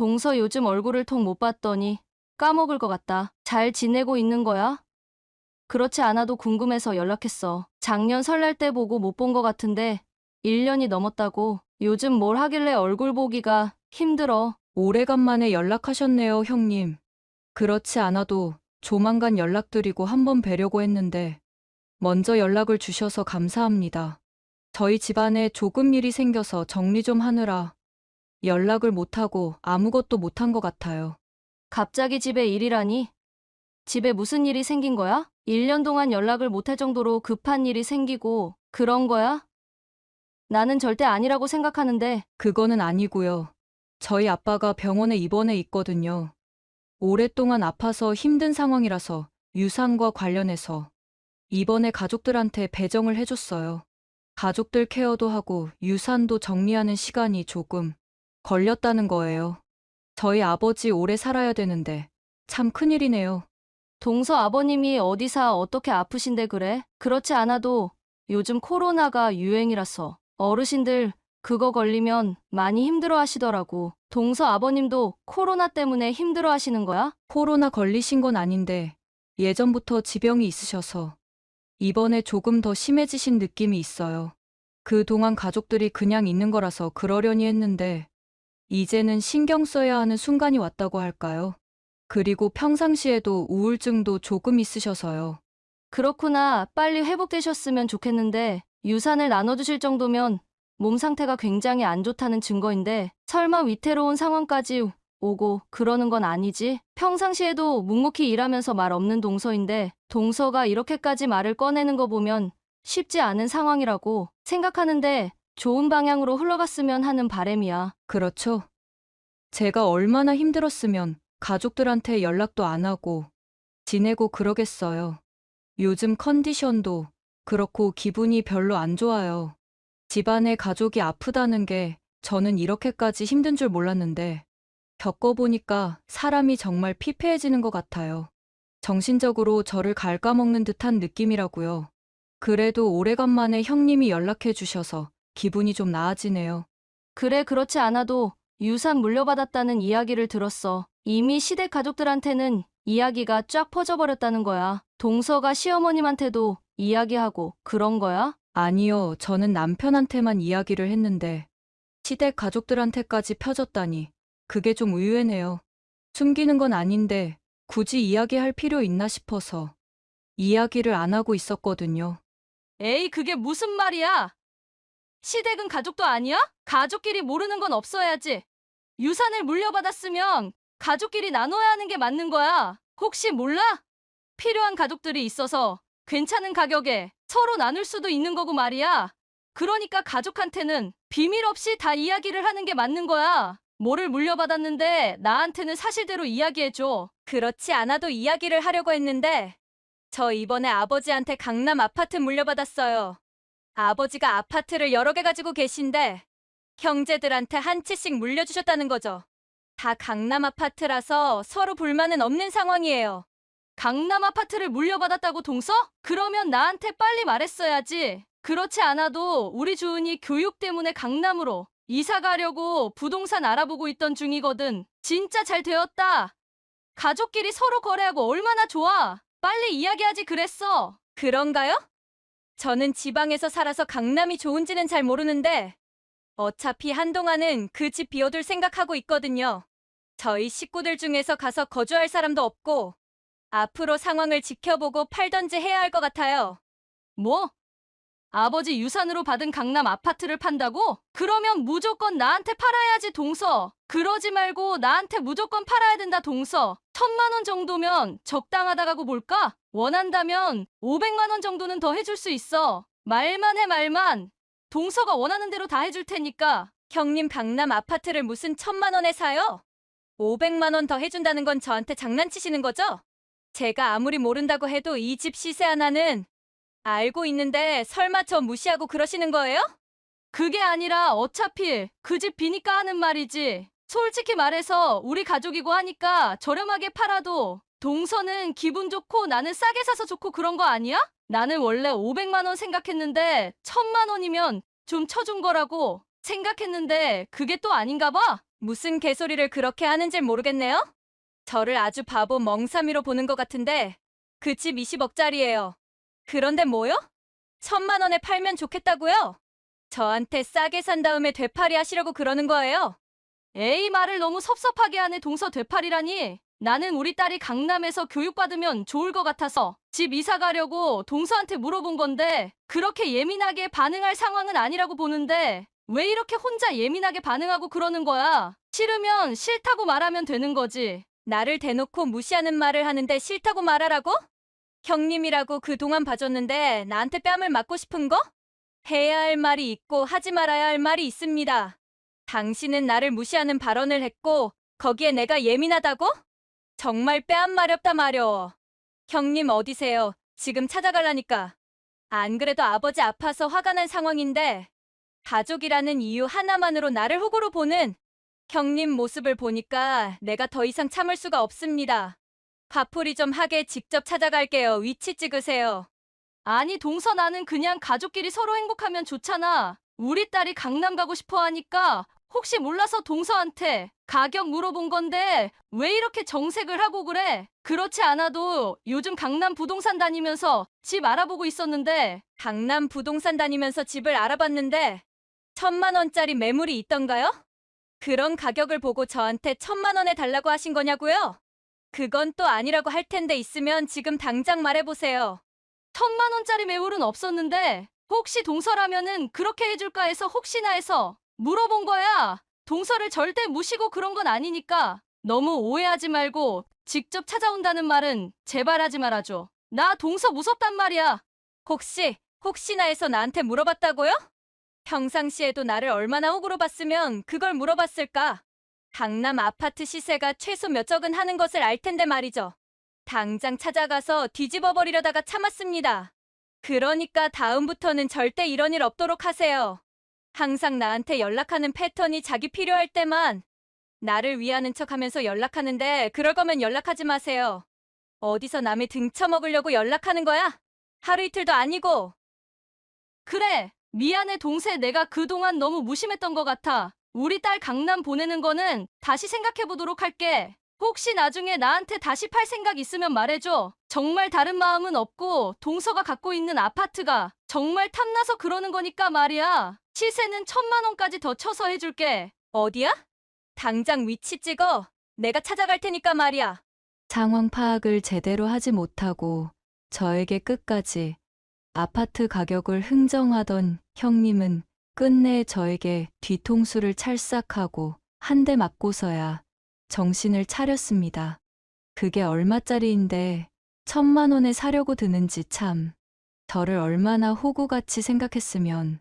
동서 요즘 얼굴을 통 못 봤더니 까먹을 것 같다. 잘 지내고 있는 거야? 그렇지 않아도 궁금해서 연락했어. 작년 설날 때 보고 못 본 것 같은데 1년이 넘었다고. 요즘 뭘 하길래 얼굴 보기가 힘들어. 오래간만에 연락하셨네요, 형님. 그렇지 않아도 조만간 연락드리고 한번 뵈려고 했는데 먼저 연락을 주셔서 감사합니다. 저희 집안에 조금 일이 생겨서 정리 좀 하느라 연락을 못하고 아무것도 못한 것 같아요. 갑자기 집에 일이라니? 집에 무슨 일이 생긴 거야? 1년 동안 연락을 못할 정도로 급한 일이 생기고 그런 거야? 나는 절대 아니라고 생각하는데 그거는 아니고요. 저희 아빠가 병원에 입원해 있거든요. 오랫동안 아파서 힘든 상황이라서 유산과 관련해서 이번에 가족들한테 배정을 해줬어요. 가족들 케어도 하고 유산도 정리하는 시간이 조금 걸렸다는 거예요. 저희 아버지 오래 살아야 되는데 참 큰일이네요. 동서 아버님이 어디서 어떻게 아프신데 그래? 그렇지 않아도 요즘 코로나가 유행이라서 어르신들 그거 걸리면 많이 힘들어 하시더라고. 동서 아버님도 코로나 때문에 힘들어 하시는 거야? 코로나 걸리신 건 아닌데 예전부터 지병이 있으셔서 이번에 조금 더 심해지신 느낌이 있어요. 그동안 가족들이 그냥 있는 거라서 그러려니 했는데 이제는 신경 써야 하는 순간이 왔다고 할까요? 그리고 평상시에도 우울증도 조금 있으셔서요. 그렇구나. 빨리 회복되셨으면 좋겠는데 유산을 나눠주실 정도면 몸 상태가 굉장히 안 좋다는 증거인데 설마 위태로운 상황까지 오고 그러는 건 아니지? 평상시에도 묵묵히 일하면서 말 없는 동서인데 동서가 이렇게까지 말을 꺼내는 거 보면 쉽지 않은 상황이라고 생각하는데 좋은 방향으로 흘러갔으면 하는 바램이야. 그렇죠. 제가 얼마나 힘들었으면 가족들한테 연락도 안 하고 지내고 그러겠어요. 요즘 컨디션도 그렇고 기분이 별로 안 좋아요. 집안에 가족이 아프다는 게 저는 이렇게까지 힘든 줄 몰랐는데 겪어보니까 사람이 정말 피폐해지는 것 같아요. 정신적으로 저를 갉아먹는 듯한 느낌이라고요. 그래도 오래간만에 형님이 연락해 주셔서 기분이 좀 나아지네요. 그래 그렇지 않아도 유산 물려받았다는 이야기를 들었어. 이미 시댁 가족들한테는 이야기가 쫙 퍼져버렸다는 거야. 동서가 시어머님한테도 이야기하고 그런 거야? 아니요, 저는 남편한테만 이야기를 했는데 시댁 가족들한테까지 펴졌다니 그게 좀 의외네요. 숨기는 건 아닌데 굳이 이야기할 필요 있나 싶어서 이야기를 안 하고 있었거든요. 에이, 그게 무슨 말이야? 시댁은 가족도 아니야? 가족끼리 모르는 건 없어야지. 유산을 물려받았으면 가족끼리 나눠야 하는 게 맞는 거야. 혹시 몰라? 필요한 가족들이 있어서 괜찮은 가격에 서로 나눌 수도 있는 거고 말이야. 그러니까 가족한테는 비밀 없이 다 이야기를 하는 게 맞는 거야. 뭐를 물려받았는데 나한테는 사실대로 이야기해줘. 그렇지 않아도 이야기를 하려고 했는데 저 이번에 아버지한테 강남 아파트 물려받았어요. 아버지가 아파트를 여러 개 가지고 계신데 형제들한테 한 채씩 물려주셨다는 거죠. 다 강남 아파트라서 서로 불만은 없는 상황이에요. 강남 아파트를 물려받았다고 동서? 그러면 나한테 빨리 말했어야지. 그렇지 않아도 우리 주은이 교육 때문에 강남으로 이사 가려고 부동산 알아보고 있던 중이거든. 진짜 잘 되었다. 가족끼리 서로 거래하고 얼마나 좋아. 빨리 이야기하지 그랬어. 그런가요? 저는 지방에서 살아서 강남이 좋은지는 잘 모르는데 어차피 한동안은 그 집 비워둘 생각하고 있거든요. 저희 식구들 중에서 가서 거주할 사람도 없고 앞으로 상황을 지켜보고 팔던지 해야 할 것 같아요. 뭐? 아버지 유산으로 받은 강남 아파트를 판다고? 그러면 무조건 나한테 팔아야지 동서. 그러지 말고 나한테 무조건 팔아야 된다 동서. 천만 원 정도면 적당하다고 볼까? 원한다면 500만 원 정도는 더 해줄 수 있어. 말만 해 말만. 동서가 원하는 대로 다 해줄 테니까. 형님 강남 아파트를 무슨 천만 원에 사요? 500만 원 더 해준다는 건 저한테 장난치시는 거죠? 제가 아무리 모른다고 해도 이 집 시세 하나는 알고 있는데 설마 저 무시하고 그러시는 거예요? 그게 아니라 어차피 그 집 비니까 하는 말이지. 솔직히 말해서 우리 가족이고 하니까 저렴하게 팔아도 동서는 기분 좋고 나는 싸게 사서 좋고 그런 거 아니야? 나는 원래 500만 원 생각했는데 1000만 원이면 좀 쳐준 거라고 생각했는데 그게 또 아닌가 봐. 무슨 개소리를 그렇게 하는지 모르겠네요? 저를 아주 바보 멍삼이로 보는 것 같은데 그 집 20억짜리예요. 그런데 뭐요? 천만 원에 팔면 좋겠다고요? 저한테 싸게 산 다음에 되팔이 하시려고 그러는 거예요. 에이 말을 너무 섭섭하게 하네 동서 되팔이라니. 나는 우리 딸이 강남에서 교육받으면 좋을 것 같아서 집 이사 가려고 동서한테 물어본 건데 그렇게 예민하게 반응할 상황은 아니라고 보는데 왜 이렇게 혼자 예민하게 반응하고 그러는 거야? 싫으면 싫다고 말하면 되는 거지. 나를 대놓고 무시하는 말을 하는데 싫다고 말하라고? 형님이라고 그동안 봐줬는데 나한테 뺨을 맞고 싶은 거? 해야 할 말이 있고 하지 말아야 할 말이 있습니다. 당신은 나를 무시하는 발언을 했고 거기에 내가 예민하다고? 정말 뺨 마렵다 마려워. 형님 어디세요? 지금 찾아갈라니까. 안 그래도 아버지 아파서 화가 난 상황인데 가족이라는 이유 하나만으로 나를 호구로 보는 형님 모습을 보니까 내가 더 이상 참을 수가 없습니다. 화풀이 좀 하게 직접 찾아갈게요. 위치 찍으세요. 아니 동서 나는 그냥 가족끼리 서로 행복하면 좋잖아. 우리 딸이 강남 가고 싶어 하니까 혹시 몰라서 동서한테 가격 물어본 건데 왜 이렇게 정색을 하고 그래? 그렇지 않아도 요즘 강남 부동산 다니면서 집 알아보고 있었는데 강남 부동산 다니면서 집을 알아봤는데 천만 원짜리 매물이 있던가요? 그런 가격을 보고 저한테 천만 원에 달라고 하신 거냐고요? 그건 또 아니라고 할 텐데 있으면 지금 당장 말해보세요. 천만 원짜리 매물은 없었는데 혹시 동서라면은 그렇게 해줄까 해서 혹시나 해서 물어본 거야. 동서를 절대 무시고 그런 건 아니니까 너무 오해하지 말고 직접 찾아온다는 말은 제발 하지 말아줘. 나 동서 무섭단 말이야. 혹시 혹시나 해서 나한테 물어봤다고요? 평상시에도 나를 얼마나 호구로 봤으면 그걸 물어봤을까? 강남 아파트 시세가 최소 몇 적은 하는 것을 알 텐데 말이죠. 당장 찾아가서 뒤집어 버리려다가 참았습니다. 그러니까 다음부터는 절대 이런 일 없도록 하세요. 항상 나한테 연락하는 패턴이 자기 필요할 때만 나를 위하는 척 하면서 연락하는데 그럴 거면 연락하지 마세요. 어디서 남의 등 쳐먹으려고 연락하는 거야? 하루 이틀도 아니고 그래. 미안해 동세 내가 그동안 너무 무심했던 것 같아. 우리 딸 강남 보내는 거는 다시 생각해 보도록 할게. 혹시 나중에 나한테 다시 팔 생각 있으면 말해줘. 정말 다른 마음은 없고 동서가 갖고 있는 아파트가 정말 탐나서 그러는 거니까 말이야. 시세는 천만 원까지 더 쳐서 해줄게. 어디야? 당장 위치 찍어. 내가 찾아갈 테니까 말이야. 상황 파악을 제대로 하지 못하고 저에게 끝까지 아파트 가격을 흥정하던 형님은 끝내 저에게 뒤통수를 찰싹하고 한 대 맞고서야 정신을 차렸습니다. 그게 얼마짜리인데 천만 원에 사려고 드는지 참 저를 얼마나 호구같이 생각했으면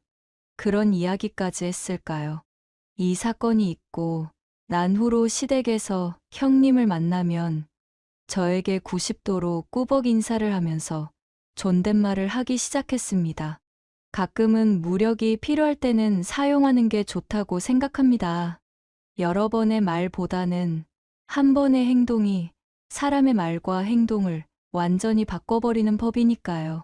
그런 이야기까지 했을까요? 이 사건이 있고 난 후로 시댁에서 형님을 만나면 저에게 90도로 꾸벅 인사를 하면서 존댓말을 하기 시작했습니다. 가끔은 무력이 필요할 때는 사용하는 게 좋다고 생각합니다. 여러 번의 말보다는 한 번의 행동이 사람의 말과 행동을 완전히 바꿔버리는 법이니까요.